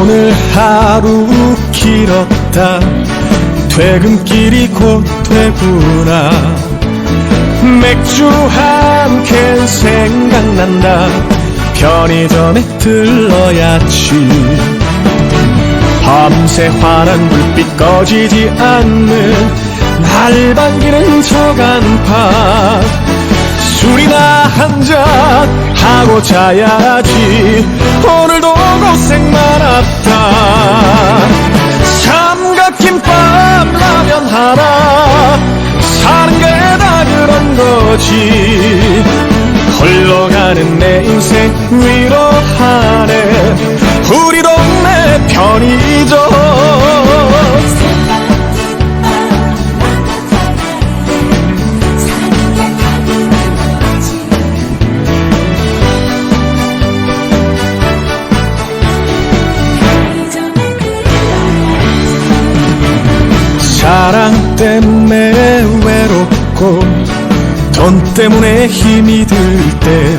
오늘 하루 길었다. 퇴근길이 곧 되구나. 맥주 한 캔 생각난다. 편의점에 들러야지. 밤새 환한 불빛 꺼지지 않는 날 반기는 저 간판 술이나 한 잔 하고 자야지. 오늘도 고생 거지. 흘러가는 내 인생 위로하네. 우리 동네 편의점. 사랑 때문에 외롭고 돈 때문에 힘이 들 때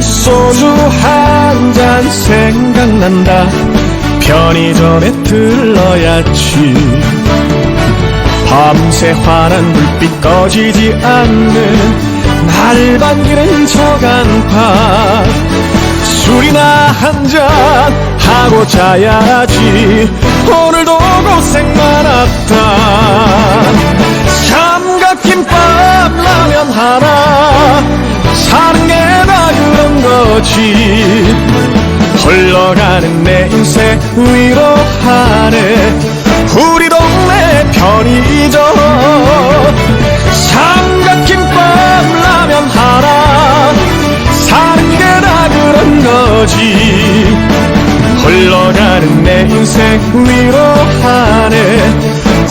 소주 한 잔 생각난다. 편의점에 들러야지. 밤새 환한 불빛 꺼지지 않는 날 반기는 저 간판 술이나 한 잔 하고 자야지. 오늘도 고생 많았다 거지. 흘러가는 내 인생 위로하네. 우리 동네 편의점 삼각김밥 라면 하나. 사는 게 다 그런 거지. 흘러가는 내 인생 위로하네.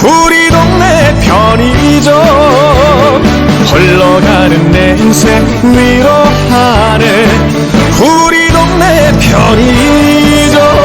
우리 동네 편의점 흘러가는 내 인생 위로하네 우리 동네 편의점